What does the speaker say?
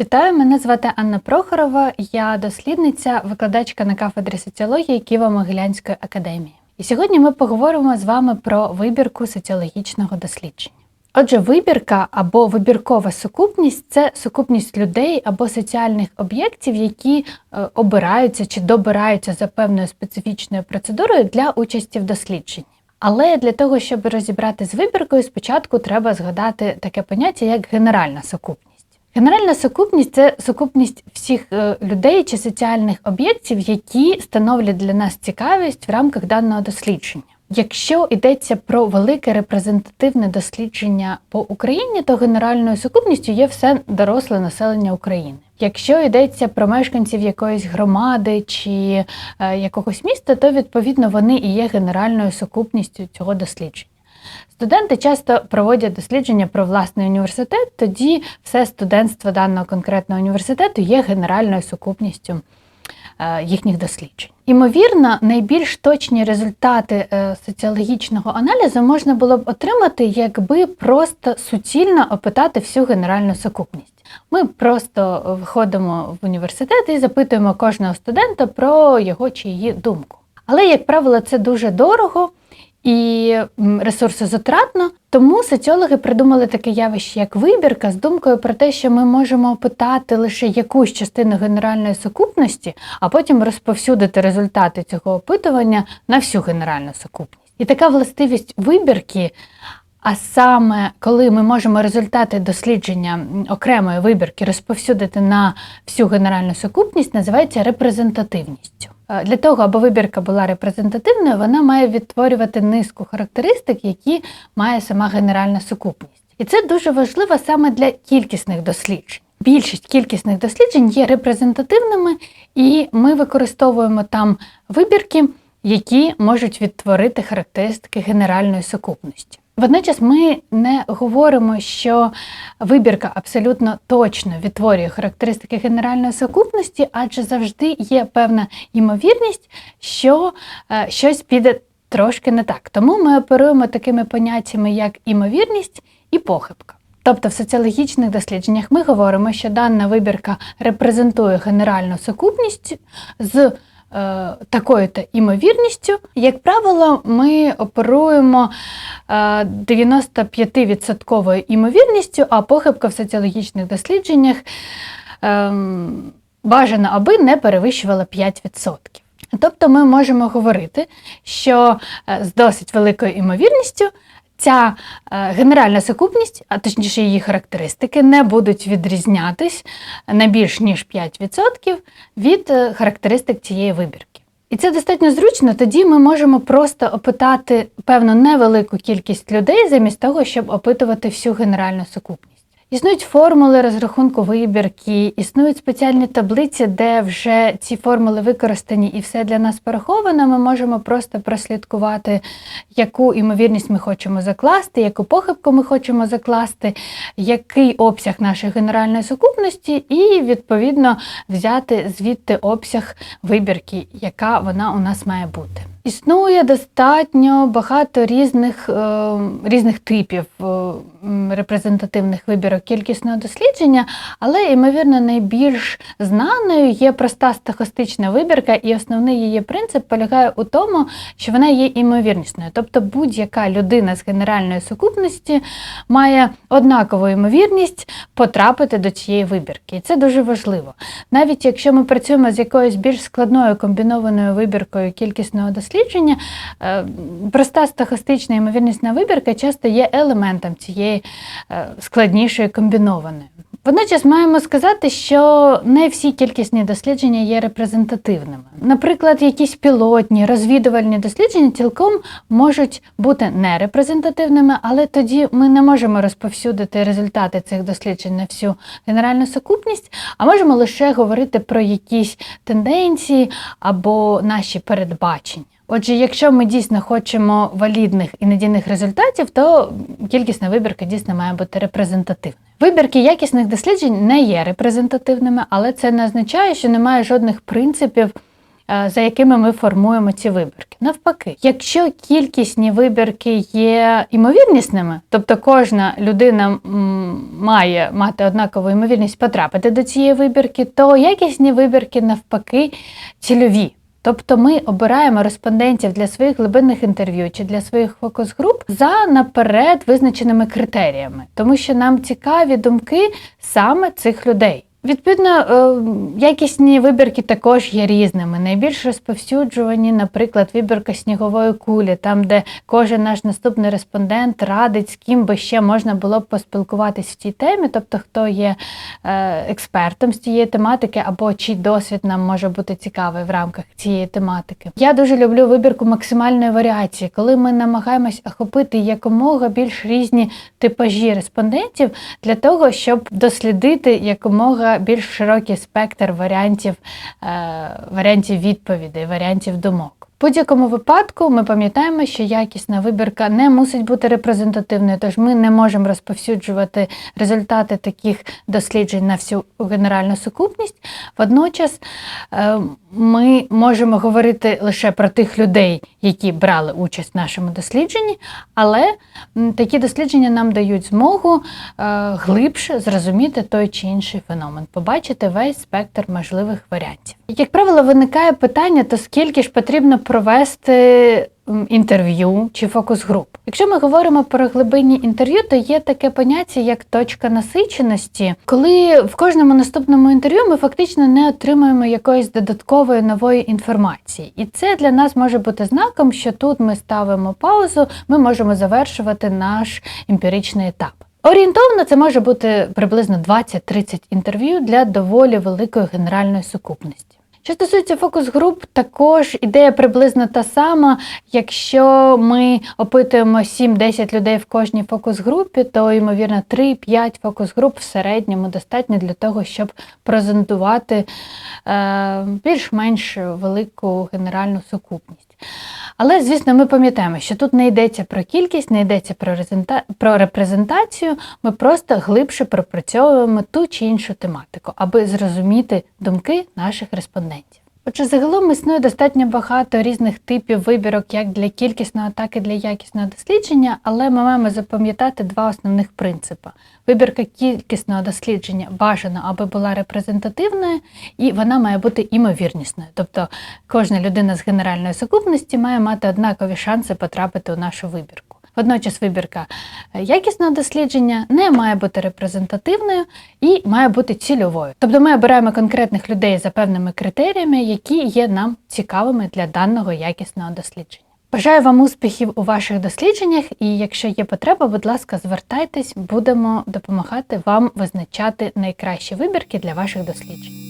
Вітаю, мене звати Анна Прохорова. Я дослідниця, викладачка на кафедрі соціології Києво-Могилянської академії. І сьогодні ми поговоримо з вами про вибірку соціологічного дослідження. Отже, вибірка або вибіркова сукупність це сукупність людей або соціальних об'єктів, які е, обираються чи добираються за певною специфічною процедурою для участі в дослідженні. Але для того, щоб розібрати з вибіркою, спочатку треба згадати таке поняття, як генеральна сукупність. Генеральна сукупність це сукупність всіх е, людей чи соціальних об'єктів, які становлять для нас цікавість в рамках даного дослідження. Якщо йдеться про велике репрезентативне дослідження по Україні, то генеральною сукупністю є все доросле населення України. Якщо йдеться про мешканців якоїсь громади чи е, якогось міста, то відповідно вони і є генеральною сукупністю цього дослідження. Студенти часто проводять дослідження про власний університет, тоді все студентство даного конкретного університету є генеральною сукупністю е, їхніх досліджень. Імовірно, найбільш точні результати е, соціологічного аналізу можна було б отримати, якби просто суцільно опитати всю генеральну сукупність. Ми просто виходимо в університет і запитуємо кожного студента про його чи її думку. Але, як правило, це дуже дорого і ресурсозатратно. Тому соціологи придумали таке явище, як вибірка, з думкою про те, що ми можемо опитати лише якусь частину генеральної сукупності, а потім розповсюдити результати цього опитування на всю генеральну сукупність. І така властивість вибірки. А саме коли ми можемо результати дослідження окремої вибірки розповсюдити на всю генеральну сукупність, називається репрезентативністю. Е, для того, аби вибірка була репрезентативною, вона має відтворювати низку характеристик, які має сама генеральна сукупність. І це дуже важливо саме для кількісних досліджень. Більшість кількісних досліджень є репрезентативними, і ми використовуємо там вибірки, які можуть відтворити характеристики генеральної сукупності. Водночас ми не говоримо, що вибірка абсолютно точно відтворює характеристики генеральної сукупності, адже завжди є певна ймовірність, що е, щось піде трошки не так. Тому ми оперуємо такими поняттями, як імовірність і похибка. Тобто в соціологічних дослідженнях ми говоримо, що дана вибірка репрезентує генеральну сукупність з такою-то імовірністю. Як правило, ми оперуємо 95% е, імовірністю, а похибка в соціологічних дослідженнях ем, бажано, аби не перевищувала 5%. Тобто ми можемо говорити, що е, з досить великою імовірністю ця е, генеральна сукупність, а точніше її характеристики, не будуть відрізнятись на більш ніж 5% від е, характеристик цієї вибірки. І це достатньо зручно, тоді ми можемо просто опитати певну невелику кількість людей замість того, щоб опитувати всю генеральну сукупність. Існують формули розрахунку вибірки, існують спеціальні таблиці, де вже ці формули використані і все для нас пораховано. Ми можемо просто прослідкувати, яку імовірність ми хочемо закласти, яку похибку ми хочемо закласти, який обсяг нашої генеральної сукупності, і, відповідно, взяти звідти обсяг вибірки, яка вона у нас має бути. Існує достатньо багато різних е, різних типів е, репрезентативних вибірок кількісного дослідження, але, ймовірно, найбільш знаною є проста стахастична вибірка, і основний її принцип полягає у тому, що вона є імовірнісною. Тобто будь-яка людина з генеральної сукупності має однакову ймовірність потрапити до цієї вибірки. І це дуже важливо. Навіть якщо ми працюємо з якоюсь більш складною комбінованою вибіркою кількісного дослідження, дослідження, е, проста стахастична ймовірнісна вибірка часто є елементом цієї е, складнішої комбінованої. Водночас маємо сказати, що не всі кількісні дослідження є репрезентативними. Наприклад, якісь пілотні, розвідувальні дослідження цілком можуть бути нерепрезентативними, але тоді ми не можемо розповсюдити результати цих досліджень на всю генеральну сукупність, а можемо лише говорити про якісь тенденції або наші передбачення. Отже, якщо ми дійсно хочемо валідних і надійних результатів, то кількісна вибірка дійсно має бути репрезентативною. Вибірки якісних досліджень не є репрезентативними, але це не означає, що немає жодних принципів е, за якими ми формуємо ці вибірки. Навпаки, якщо кількісні вибірки є імовірнісними, тобто кожна людина має мати однакову ймовірність потрапити до цієї вибірки, то якісні вибірки навпаки цільові. Тобто ми обираємо респондентів для своїх глибинних інтерв'ю чи для своїх фокус-груп за наперед визначеними критеріями, тому що нам цікаві думки саме цих людей. Відповідно, е, якісні вибірки також є різними. Найбільш розповсюджувані, наприклад, вибірка снігової кулі, там, де кожен наш наступний респондент радить, з ким би ще можна було б поспілкуватись в цій темі, тобто хто є е, експертом з цієї тематики, або чий досвід нам може бути цікавий в рамках цієї тематики. Я дуже люблю вибірку максимальної варіації, коли ми намагаємось охопити якомога більш різні типажі респондентів для того, щоб дослідити якомога більш широкий спектр варіантів, е, варіантів відповідей, варіантів думок. В будь-якому випадку ми пам'ятаємо, що якісна вибірка не мусить бути репрезентативною, тож ми не можемо розповсюджувати результати таких досліджень на всю генеральну сукупність. Водночас е, ми можемо говорити лише про тих людей, які брали участь в нашому дослідженні, але такі дослідження нам дають змогу е, глибше зрозуміти той чи інший феномен, побачити весь спектр можливих варіантів. Як правило, виникає питання, то скільки ж потрібно провести інтерв'ю чи фокус-груп. Якщо ми говоримо про глибинні інтерв'ю, то є таке поняття як точка насиченості, коли в кожному наступному інтерв'ю ми фактично не отримуємо якоїсь додаткової нової інформації. І це для нас може бути знаком, що тут ми ставимо паузу, ми можемо завершувати наш емпіричний етап. Орієнтовно це може бути приблизно 20-30 інтерв'ю для доволі великої генеральної сукупності. Що стосується фокус-груп, також ідея приблизно та сама. Якщо ми опитуємо 7-10 людей в кожній фокус-групі, то ймовірно 3-5 фокус-груп в середньому достатньо для того, щоб презентувати е, більш-менш велику генеральну сукупність. Але, звісно, ми пам'ятаємо, що тут не йдеться про кількість, не йдеться про, резента... про репрезентацію, ми просто глибше пропрацьовуємо ту чи іншу тематику, аби зрозуміти думки наших респондентів. Отже, загалом існує достатньо багато різних типів вибірок як для кількісного, так і для якісного дослідження, але ми маємо запам'ятати два основних принципи. Вибірка кількісного дослідження бажано, аби була репрезентативною, і вона має бути імовірнісною. Тобто кожна людина з генеральної сукупності має мати однакові шанси потрапити у нашу вибірку. Водночас вибірка якісного дослідження не має бути репрезентативною і має бути цільовою. Тобто ми обираємо конкретних людей за певними критеріями, які є нам цікавими для даного якісного дослідження. Бажаю вам успіхів у ваших дослідженнях, і якщо є потреба, будь ласка, звертайтесь, будемо допомагати вам визначати найкращі вибірки для ваших досліджень.